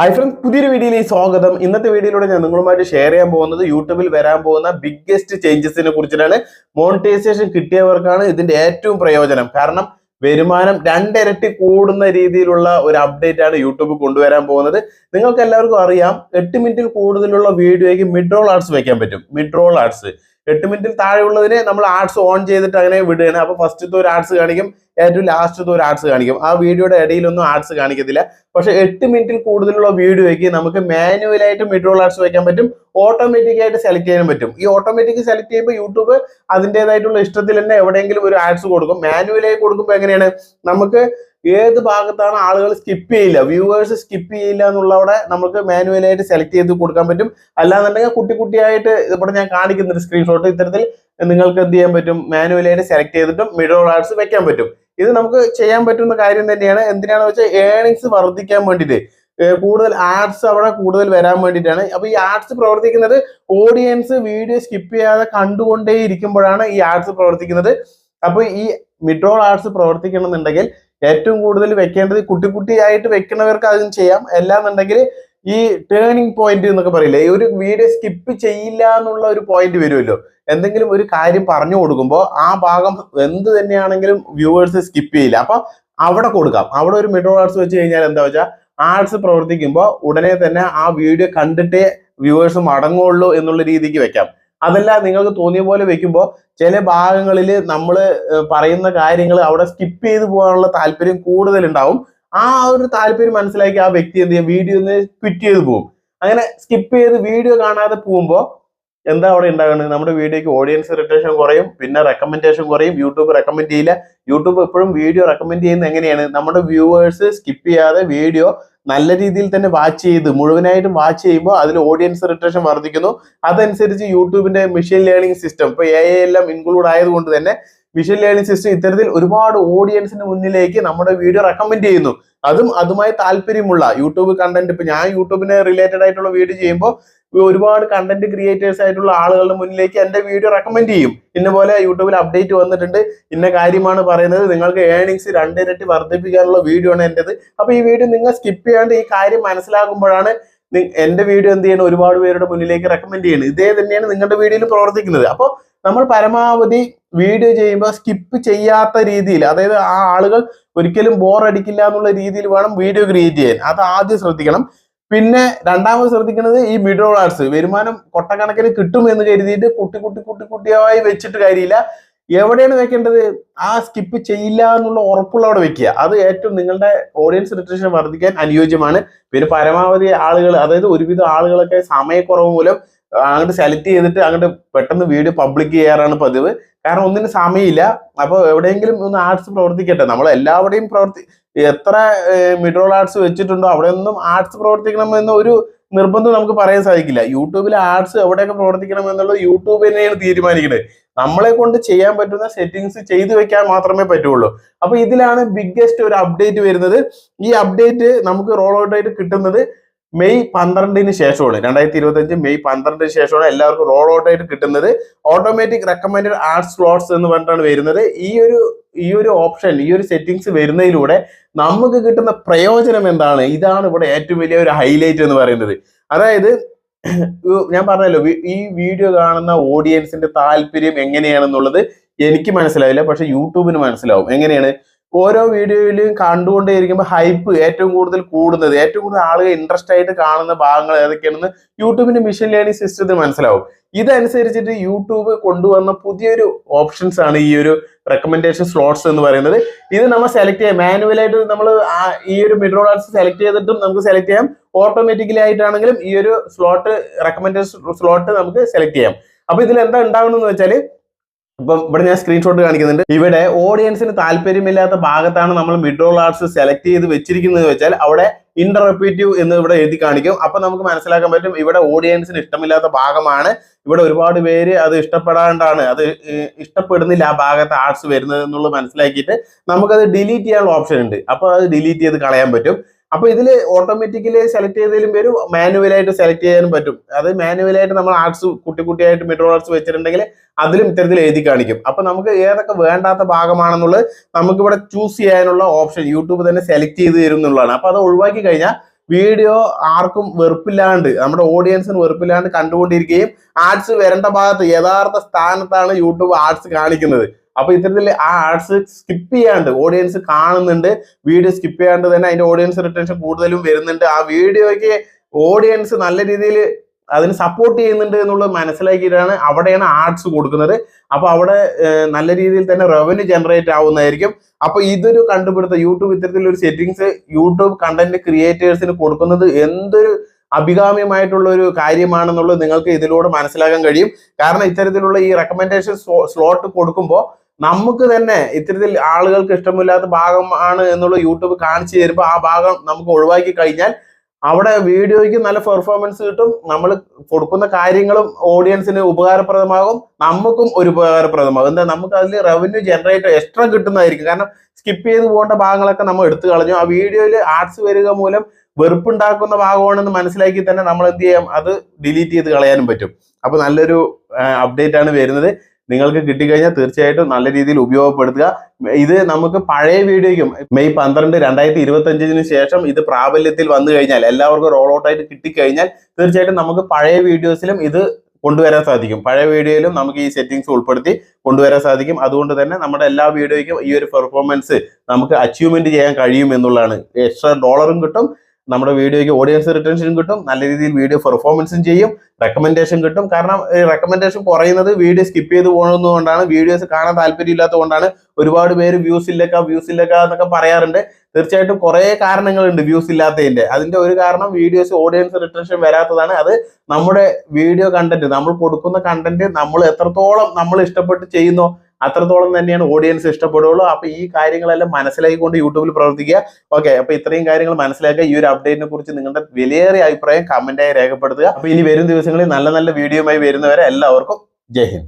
Hi friends പുതിയൊരു വീഡിയോയിലേക്ക് സ്വാഗതം. ഇന്നത്തെ വീഡിയോയിലൂടെ ഞാൻ നിങ്ങളുമായിട്ട് ഷെയർ ചെയ്യാൻ പോകുന്നത് യൂട്യൂബിൽ വരാൻ പോകുന്ന ബിഗ്ഗസ്റ്റ് ചേഞ്ചസിനെ കുറിച്ചിട്ടാണ്. മോണിറ്റൈസേഷൻ കിട്ടിയവർക്കാണ് ഇതിന്റെ ഏറ്റവും പ്രയോജനം. കാരണം വരുമാനം രണ്ടിരട്ടി കൂടുന്ന രീതിയിലുള്ള ഒരു അപ്ഡേറ്റ് ആണ് യൂട്യൂബ് കൊണ്ടുവരാൻ പോകുന്നത്. നിങ്ങൾക്ക് എല്ലാവർക്കും അറിയാം എട്ട് മിനിറ്റിൽ കൂടുതലുള്ള വീഡിയോയ്ക്ക് മിഡ് റോൾ ആർട്സ് വെക്കാൻ പറ്റും. മിഡ് റോൾ ആർട്സ് എട്ട് മിനിറ്റിൽ താഴെയുള്ളതിന് നമ്മൾ ആർട്സ് ഓൺ ചെയ്തിട്ട് അങ്ങനെ വിടുകയാണ്. അപ്പോൾ ഫസ്റ്റത്തെ ഒരു ആർട്സ് കാണിക്കും ഏറ്റവും ലാസ്റ്റത്തെ ഒരു ആർട്സ് കാണിക്കും. ആ വീഡിയോയുടെ ഇടയിലൊന്നും ആർട്സ് കാണിക്കത്തില്ല. പക്ഷെ എട്ട് മിനിറ്റിൽ കൂടുതലുള്ള വീഡിയോയ്ക്ക് നമുക്ക് മാനുവലായിട്ട് മിഡ്രോൾ ആർട്സ് വയ്ക്കാൻ പറ്റും ഓട്ടോമാറ്റിക് ആയിട്ട് സെലക്ട് ചെയ്യാൻ പറ്റും. ഈ ഓട്ടോമാറ്റിക് സെലക്ട് ചെയ്യുമ്പോൾ യൂട്യൂബ് അതിന്റെതായിട്ടുള്ള ഇഷ്ടത്തിൽ തന്നെ എവിടെയെങ്കിലും ഒരു ആഡ്സ് കൊടുക്കും. മാനുവലായി കൊടുക്കുമ്പോൾ എങ്ങനെയാണ്? നമുക്ക് ഏത് ഭാഗത്താണ് ആളുകൾ സ്കിപ്പ് ചെയ്യില്ല? വ്യൂവേഴ്സ് സ്കിപ്പ് ചെയ്യില്ല എന്നുള്ളവിടെ നമുക്ക് മാനുവലായിട്ട് സെലക്ട് ചെയ്ത് കൊടുക്കാൻ പറ്റും. അല്ലാന്നുണ്ടെങ്കിൽ കുട്ടി കുട്ടിയായിട്ട് ഇവിടെ ഞാൻ കാണിക്കുന്ന സ്ക്രീൻഷോട്ട് ഇത്തരത്തിൽ നിങ്ങൾക്ക് എന്ത് ചെയ്യാൻ പറ്റും? മാനുവലായിട്ട് സെലക്ട് ചെയ്തിട്ടും മിഡോ ആർട്സ് വെക്കാൻ പറ്റും. ഇത് നമുക്ക് ചെയ്യാൻ പറ്റുന്ന കാര്യം തന്നെയാണ്. എന്തിനാണെന്ന് വെച്ചാൽ ഏണിങ്സ് വർദ്ധിക്കാൻ വേണ്ടിയിട്ട്. കൂടുതൽ ആർട്സ് അവിടെ കൂടുതൽ വരാൻ വേണ്ടിയിട്ടാണ്. അപ്പൊ ഈ ആർട്സ് പ്രവർത്തിക്കുന്നത് ഓഡിയൻസ് വീഡിയോ സ്കിപ്പ് ചെയ്യാതെ കണ്ടുകൊണ്ടേ ഇരിക്കുമ്പോഴാണ് ഈ ആർട്സ് പ്രവർത്തിക്കുന്നത്. അപ്പൊ ഈ മിഡ്രോൾ ആഡ്സ് പ്രവർത്തിക്കണമെന്നുണ്ടെങ്കിൽ ഏറ്റവും കൂടുതൽ വെക്കേണ്ടത് കുട്ടി കുട്ടിയായിട്ട് വെക്കുന്നവർക്ക് അതും ചെയ്യാം. അല്ലാന്നുണ്ടെങ്കിൽ ഈ ടേണിംഗ് പോയിന്റ് എന്നൊക്കെ പറയില്ലേ ഈ ഒരു വീഡിയോ സ്കിപ്പ് ചെയ്യില്ല എന്നുള്ള ഒരു പോയിന്റ് വരുമല്ലോ. എന്തെങ്കിലും ഒരു കാര്യം പറഞ്ഞു കൊടുക്കുമ്പോൾ ആ ഭാഗം എന്ത് തന്നെയാണെങ്കിലും വ്യൂവേഴ്സ് സ്കിപ്പ് ചെയ്യില്ല. അപ്പൊ അവിടെ കൊടുക്കാം. അവിടെ ഒരു മിഡോ ആർട്സ് വെച്ച് കഴിഞ്ഞാൽ എന്താ വെച്ചാൽ ആർട്സ് പ്രവർത്തിക്കുമ്പോൾ ഉടനെ തന്നെ ആ വീഡിയോ കണ്ടിട്ടേ വ്യൂവേഴ്സ് മടങ്ങുള്ളൂ എന്നുള്ള രീതിക്ക് വെക്കാം. അതല്ല നിങ്ങൾക്ക് തോന്നിയ പോലെ വെക്കുമ്പോൾ ചില ഭാഗങ്ങളിൽ നമ്മൾ പറയുന്ന കാര്യങ്ങൾ അവിടെ സ്കിപ്പ് ചെയ്ത് പോകാനുള്ള താല്പര്യം കൂടുതലുണ്ടാവും. ആ ഒരു താല്പര്യം മനസ്സിലാക്കി ആ വ്യക്തി എന്ത് ചെയ്യും? വീഡിയോ ഒന്ന് ക്വിറ്റ് ചെയ്ത് പോകും അങ്ങനെ സ്കിപ്പ് ചെയ്ത് വീഡിയോ കാണാതെ പോകുമ്പോൾ എന്താ അവിടെ ഉണ്ടാകുന്നത്? നമ്മുടെ വീഡിയോക്ക് ഓഡിയൻസ് റിട്ടേഷൻ കുറയും പിന്നെ റെക്കമെൻഡേഷൻ കുറയും. യൂട്യൂബ് റെക്കമെൻഡ് ചെയ്യില്ല. യൂട്യൂബ് എപ്പോഴും വീഡിയോ റെക്കമെൻഡ് ചെയ്യുന്നത് എങ്ങനെയാണ്? നമ്മുടെ വ്യൂവേഴ്സ് സ്കിപ്പ് ചെയ്യാതെ വീഡിയോ നല്ല രീതിയിൽ തന്നെ വാച്ച് ചെയ്ത് മുഴുവനായിട്ടും വാച്ച് ചെയ്യുമ്പോൾ അതിൽ ഓഡിയൻസ് റിട്ടേഷൻ വർദ്ധിക്കുന്നു. അതനുസരിച്ച് യൂട്യൂബിന്റെ മെഷീൻ ലേണിംഗ് സിസ്റ്റം ഇപ്പൊ എ എല്ലാം ഇൻക്ലൂഡ് ആയതുകൊണ്ട് തന്നെ മെഷീൻ ലേണിംഗ് സിസ്റ്റം ഇത്തരത്തിൽ ഒരുപാട് ഓഡിയൻസിന് മുന്നിലേക്ക് നമ്മുടെ വീഡിയോ റെക്കമെൻഡ് ചെയ്യുന്നു. അതും അതുമായി താല്പര്യമുള്ള യൂട്യൂബ് കണ്ടന്റ് ഇപ്പൊ ഞാൻ യൂട്യൂബിന് റിലേറ്റഡ് ആയിട്ടുള്ള വീഡിയോ ചെയ്യുമ്പോൾ ഒരുപാട് കണ്ടന്റ് ക്രിയേറ്റേഴ്സ് ആയിട്ടുള്ള ആളുകളുടെ മുന്നിലേക്ക് എന്റെ വീഡിയോ റെക്കമെൻഡ് ചെയ്യും. ഇന്ന പോലെ യൂട്യൂബിൽ അപ്ഡേറ്റ് വന്നിട്ടുണ്ട്. ഇന്ന കാര്യമാണ് പറയുന്നത്. നിങ്ങൾക്ക് ഏണിങ്സ് രണ്ടിരട്ടി വർദ്ധിപ്പിക്കാനുള്ള വീഡിയോ ആണ് എന്റെത് അപ്പൊ ഈ വീഡിയോ നിങ്ങൾ സ്കിപ്പ് ചെയ്യാണ്ട് ഈ കാര്യം മനസ്സിലാക്കുമ്പോഴാണ് നി- എന്റെ വീഡിയോ എന്ത് ചെയ്യണം ഒരുപാട് പേരുടെ മുന്നിലേക്ക് റെക്കമെൻഡ് ചെയ്യണം ഇതേ തന്നെയാണ് നിങ്ങളുടെ വീഡിയോയിൽ പ്രവർത്തിക്കുന്നത്. അപ്പോൾ നമ്മൾ പരമാവധി വീഡിയോ ചെയ്യുമ്പോൾ സ്കിപ്പ് ചെയ്യാത്ത രീതിയിൽ അതായത് ആ ആളുകൾ ഒരിക്കലും ബോർ അടിക്കില്ല എന്നുള്ള രീതിയിൽ വേണം വീഡിയോ ക്രിയേറ്റ് ചെയ്യാൻ. അത് ആദ്യം ശ്രദ്ധിക്കണം. പിന്നെ രണ്ടാമത് ശ്രദ്ധിക്കുന്നത് ഈ മിഡിൽ ആർട്സ് വരുമാനം കൊട്ടക്കണക്കിന് കിട്ടും എന്ന് കരുതിയിട്ട് കുട്ടി കുട്ടി കുട്ടി കുട്ടിയായി വെച്ചിട്ട് കാര്യമില്ല. എവിടെയാണ് വെക്കേണ്ടത്? ആ സ്കിപ്പ് ചെയ്യില്ല എന്നുള്ള ഉറപ്പുള്ള അവിടെ വെക്കുക. അത് ഏറ്റവും നിങ്ങളുടെ ഓഡിയൻസ് റിട്രേഷൻ വർദ്ധിക്കാൻ അനുയോജ്യമാണ്. പിന്നെ പരമാവധി ആളുകൾ അതായത് ഒരുവിധം ആളുകളൊക്കെ സമയക്കുറവ് മൂലം അങ്ങോട്ട് സെലക്ട് ചെയ്തിട്ട് അങ്ങോട്ട് പെട്ടെന്ന് വീഡിയോ പബ്ലിക് ചെയ്യാറാണ് പതിവ്. കാരണം ഒന്നിനും സമയമില്ല. അപ്പോൾ എവിടെയെങ്കിലും ഒന്ന് ആർട്സ് പ്രവർത്തിക്കട്ടെ. നമ്മൾ എല്ലാവരുടെയും പ്രവർത്തി എത്ര മിഡ്രോൾ ആർട്സ് വെച്ചിട്ടുണ്ടോ അവിടെ ഒന്നും ആർട്സ് പ്രവർത്തിക്കണം എന്ന ഒരു നിർബന്ധം നമുക്ക് പറയാൻ സാധിക്കില്ല. യൂട്യൂബിൽ ആർട്സ് എവിടെയൊക്കെ പ്രവർത്തിക്കണം എന്നുള്ളത് യൂട്യൂബ് തന്നെയാണ് തീരുമാനിക്കുന്നത്. നമ്മളെ കൊണ്ട് ചെയ്യാൻ പറ്റുന്ന സെറ്റിങ്സ് ചെയ്തു വെക്കാൻ മാത്രമേ പറ്റുള്ളൂ. അപ്പൊ ഇതിലാണ് ബിഗ്ഗസ്റ്റ് ഒരു അപ്ഡേറ്റ് വരുന്നത്. ഈ അപ്ഡേറ്റ് നമുക്ക് റോൾ ഔട്ട് ആയിട്ട് കിട്ടുന്നത് മെയ് പന്ത്രണ്ടിന് ശേഷമാണ്. രണ്ടായിരത്തി ഇരുപത്തി അഞ്ച് മെയ് പന്ത്രണ്ടിന് ശേഷമാണ് എല്ലാവർക്കും റോൾ ഔട്ട് ആയിട്ട് കിട്ടുന്നത്. ഓട്ടോമാറ്റിക് റെക്കമെൻഡഡ് ആർട്സ് സ്ലോട്ട്സ് എന്ന് പറഞ്ഞിട്ടാണ് വരുന്നത്. ഈ ഒരു ഈ ഒരു ഓപ്ഷൻ ഈ ഒരു സെറ്റിങ്സ് വരുന്നതിലൂടെ നമുക്ക് കിട്ടുന്ന പ്രയോജനം എന്താണ്? ഇതാണ് ഇവിടെ ഏറ്റവും വലിയ ഒരു ഹൈലൈറ്റ് എന്ന് പറയുന്നത്. അതായത് ഞാൻ പറഞ്ഞല്ലോ ഈ വീഡിയോ കാണുന്ന ഓഡിയൻസിന്റെ താല്പര്യം എങ്ങനെയാണെന്നുള്ളത് എനിക്ക് മനസ്സിലാവില്ല. പക്ഷെ യൂട്യൂബിന് മനസ്സിലാവും. എങ്ങനെയാണ്? ഓരോ വീഡിയോയിലും കണ്ടുകൊണ്ടേയിരിക്കുമ്പോൾ ഹൈപ്പ് ഏറ്റവും കൂടുതൽ കൂടുന്നത് ഏറ്റവും കൂടുതൽ ആളുകൾ ഇൻട്രസ്റ്റ് ആയിട്ട് കാണുന്ന ഭാഗങ്ങൾ ഏതൊക്കെയാണെന്ന് യൂട്യൂബിന്റെ മിഷൻ ലേണിംഗ് സിസ്റ്റത്തിൽ മനസ്സിലാവും. ഇതനുസരിച്ചിട്ട് യൂട്യൂബ് കൊണ്ടുവന്ന പുതിയൊരു ഓപ്ഷൻസ് ആണ് ഈ ഒരു റെക്കമെൻഡേഷൻ സ്ലോട്ട്സ് എന്ന് പറയുന്നത്. ഇത് നമ്മൾ സെലക്ട് ചെയ്യാം. മാനുവലായിട്ട് നമ്മൾ ഈ ഒരു മിഡ്രോൾ ആർട്സ് സെലക്ട് ചെയ്തിട്ടും നമുക്ക് സെലക്ട് ചെയ്യാം. ഓട്ടോമാറ്റിക്കലി ആയിട്ടാണെങ്കിലും ഈ ഒരു സ്ലോട്ട് റെക്കമെൻഡേഷൻ സ്ലോട്ട് നമുക്ക് സെലക്ട് ചെയ്യാം. അപ്പൊ ഇതിൽ എന്താ ഉണ്ടാവണമെന്ന് വെച്ചാൽ ഇപ്പം ഇവിടെ ഞാൻ സ്ക്രീൻഷോട്ട് കാണിക്കുന്നുണ്ട്. ഇവിടെ ഓഡിയൻസിന് താല്പര്യമില്ലാത്ത ഭാഗത്താണ് നമ്മൾ മിഡ്രോൾ ആർട്സ് സെലക്ട് ചെയ്ത് വെച്ചിരിക്കുന്നത് വെച്ചാൽ അവിടെ ഇന്റർപ്രീറ്റീവ് എന്ന് ഇവിടെ എഴുതി കാണിക്കും. അപ്പൊ നമുക്ക് മനസ്സിലാക്കാൻ പറ്റും ഇവിടെ ഓഡിയൻസിന് ഇഷ്ടമില്ലാത്ത ഭാഗമാണ്. ഇവിടെ ഒരുപാട് പേര് അത് ഇഷ്ടപ്പെടാണ്ടാണ്. അത് ഇഷ്ടപ്പെടുന്നില്ല ആ ഭാഗത്ത് ആർട്സ് വരുന്നത് എന്നുള്ളത് മനസ്സിലാക്കിയിട്ട് നമുക്കത് ഡിലീറ്റ് ചെയ്യാനുള്ള ഓപ്ഷൻ ഉണ്ട്. അപ്പൊ അത് ഡിലീറ്റ് ചെയ്ത് കളയാൻ പറ്റും. അപ്പൊ ഇതിൽ ഓട്ടോമാറ്റിക്കലി സെലക്ട് ചെയ്തതിലും പേര് മാനുവലായിട്ട് സെലക്ട് ചെയ്യാനും പറ്റും. അത് മാനുവലായിട്ട് നമ്മൾ ആർട്സ് കുട്ടി കുട്ടിയായിട്ട് മെട്രോ ആർട്സ് വെച്ചിട്ടുണ്ടെങ്കിൽ അതിലും ഇത്തരത്തിൽ എഴുതി കാണിക്കും. അപ്പൊ നമുക്ക് ഏതൊക്കെ വേണ്ടാത്ത ഭാഗമാണെന്നുള്ളത് നമുക്ക് ഇവിടെ ചൂസ് ചെയ്യാനുള്ള ഓപ്ഷൻ യൂട്യൂബ് തന്നെ സെലക്ട് ചെയ്ത് തരും എന്നുള്ളതാണ്. അപ്പൊ അത് ഒഴിവാക്കി കഴിഞ്ഞാൽ വീഡിയോ ആർക്കും വെറുപ്പില്ലാണ്ട് നമ്മുടെ ഓഡിയൻസിന് വെറുപ്പില്ലാണ്ട് കണ്ടുകൊണ്ടിരിക്കുകയും ആർട്സ് വരേണ്ട ഭാഗത്ത് യഥാർത്ഥ സ്ഥാനത്താണ് യൂട്യൂബ് ആർട്സ് കാണിക്കുന്നത്. അപ്പൊ ഇത്തരത്തിൽ ആ ആർട്സ് സ്കിപ്പ് ചെയ്യാണ്ട് ഓഡിയൻസ് കാണുന്നുണ്ട് വീഡിയോ സ്കിപ്പ് ചെയ്യാണ്ട് തന്നെ അതിന്റെ ഓഡിയൻസ് റിട്ടൻഷൻ കൂടുതലും വരുന്നുണ്ട്. ആ വീഡിയോയ്ക്ക് ഓഡിയൻസ് നല്ല രീതിയിൽ അതിന് സപ്പോർട്ട് ചെയ്യുന്നുണ്ട് എന്നുള്ളത് മനസ്സിലാക്കിയിട്ടാണ് അവിടെയാണ് ആർട്സ് കൊടുക്കുന്നത്. അപ്പോൾ അവിടെ നല്ല രീതിയിൽ തന്നെ റവന്യൂ ജനറേറ്റ് ആവുന്നതായിരിക്കും. അപ്പോൾ ഇതൊരു കണ്ടുപിടുത്തം. യൂട്യൂബ് ഇത്തരത്തിലൊരു സെറ്റിങ്സ് യൂട്യൂബ് കണ്ടന്റ് ക്രിയേറ്റേഴ്സിന് കൊടുക്കുന്നത് എന്തൊരു അഭികാമ്യമായിട്ടുള്ള ഒരു കാര്യമാണെന്നുള്ളത് നിങ്ങൾക്ക് ഇതിലൂടെ മനസ്സിലാക്കാൻ കഴിയും. കാരണം ഇത്തരത്തിലുള്ള ഈ റെക്കമെൻഡേഷൻ സ്ലോട്ട് കൊടുക്കുമ്പോൾ നമുക്ക് തന്നെ ഇത്തരത്തിൽ ആളുകൾക്ക് ഇഷ്ടമില്ലാത്ത ഭാഗമാണ് എന്നുള്ള യൂട്യൂബ് കാണിച്ചു തരുമ്പോൾ ആ ഭാഗം നമുക്ക് ഒഴിവാക്കി കഴിഞ്ഞാൽ അവിടെ വീഡിയോയ്ക്ക് നല്ല പെർഫോമൻസ് കിട്ടും. നമ്മൾ കൊടുക്കുന്ന കാര്യങ്ങളും ഓഡിയൻസിന് ഉപകാരപ്രദമാകും. നമുക്കും ഒരു ഉപകാരപ്രദമാകും. എന്താ? നമുക്ക് അതിൽ റവന്യൂ ജനറേറ്റ് എക്സ്ട്രാ കിട്ടുന്നതായിരിക്കും. കാരണം സ്കിപ്പ് ചെയ്ത് പോകേണ്ട ഭാഗങ്ങളൊക്കെ നമ്മൾ എടുത്തു കളഞ്ഞു. ആ വീഡിയോയിൽ ആർട്സ് വരിക മൂലം വെറുപ്പുണ്ടാക്കുന്ന ഭാഗമാണെന്ന് മനസ്സിലാക്കി തന്നെ നമ്മൾ എന്ത് ചെയ്യാം? അത് ഡിലീറ്റ് ചെയ്ത് കളയാനും പറ്റും. അപ്പൊ നല്ലൊരു അപ്ഡേറ്റ് ആണ് വരുന്നത്. നിങ്ങൾക്ക് കിട്ടിക്കഴിഞ്ഞാൽ തീർച്ചയായിട്ടും നല്ല രീതിയിൽ ഉപയോഗപ്പെടുത്തുക. ഇത് നമുക്ക് പഴയ വീഡിയോയ്ക്കും മെയ് പന്ത്രണ്ട് രണ്ടായിരത്തി ഇരുപത്തി അഞ്ചിന് ശേഷം ഇത് പ്രാബല്യത്തിൽ വന്നു കഴിഞ്ഞാൽ എല്ലാവർക്കും റോൾ ഔട്ട് ആയിട്ട് കിട്ടിക്കഴിഞ്ഞാൽ തീർച്ചയായിട്ടും നമുക്ക് പഴയ വീഡിയോസിലും ഇത് കൊണ്ടുവരാൻ സാധിക്കും. പഴയ വീഡിയോയിലും നമുക്ക് ഈ സെറ്റിംഗ്സ് ഉൾപ്പെടുത്തി കൊണ്ടുവരാൻ സാധിക്കും. അതുകൊണ്ട് തന്നെ നമ്മുടെ എല്ലാ വീഡിയോയ്ക്കും ഈ ഒരു പെർഫോമൻസ് നമുക്ക് അച്ചീവ്മെന്റ് ചെയ്യാൻ കഴിയും എന്നുള്ളതാണ്. എക്സ്ട്രാ ഡോളറും കിട്ടും. നമ്മുടെ വീഡിയോയ്ക്ക് ഓഡിയൻസ് റിട്ടൻഷനും കിട്ടും. നല്ല രീതിയിൽ വീഡിയോ പെർഫോമൻസും ചെയ്യും. റെക്കമെൻഡേഷൻ കിട്ടും. കാരണം റെക്കമെൻഡേഷൻ കുറയുന്നത് വീഡിയോ സ്കിപ്പ് ചെയ്ത് പോകുന്നതുകൊണ്ടാണ് വീഡിയോസ് കാണാൻ താല്പര്യമില്ലാത്തതുകൊണ്ടാണ് ഒരുപാട് പേര് വ്യൂസ് ഇല്ലക്ക വ്യൂസ് ഇല്ലക്ക എന്നൊക്കെ പറയാറുണ്ട്. തീർച്ചയായിട്ടും കുറെ കാരണങ്ങളുണ്ട് വ്യൂസ് ഇല്ലാത്തതിന്റെ. അതിന്റെ ഒരു കാരണം വീഡിയോസ് ഓഡിയൻസ് റിട്ടൻഷൻ വരാത്തതാണ്. അത് നമ്മുടെ വീഡിയോ കണ്ടന്റ് നമ്മൾ കൊടുക്കുന്ന കണ്ടന്റ് നമ്മൾ എത്രത്തോളം നമ്മൾ ഇഷ്ടപ്പെട്ട് ചെയ്യുന്നോ അത്രത്തോളം തന്നെയാണ് ഓഡിയൻസ് ഇഷ്ടപ്പെടുകയുള്ളൂ. അപ്പൊ ഈ കാര്യങ്ങളെല്ലാം മനസ്സിലാക്കിക്കൊണ്ട് യൂട്യൂബിൽ പ്രവർത്തിക്കുക. ഓക്കെ അപ്പൊ ഇത്രയും കാര്യങ്ങൾ മനസ്സിലാക്കുക. ഈ ഒരു അപ്ഡേറ്റിനെ കുറിച്ച് നിങ്ങളുടെ വിലയേറിയ അഭിപ്രായം കമന്റായി രേഖപ്പെടുത്തുക. അപ്പൊ ഇനി വരും ദിവസങ്ങളിൽ നല്ല നല്ല വീഡിയോയുമായി വരുന്നവരെ എല്ലാവർക്കും ജയ് ഹിന്ദ്.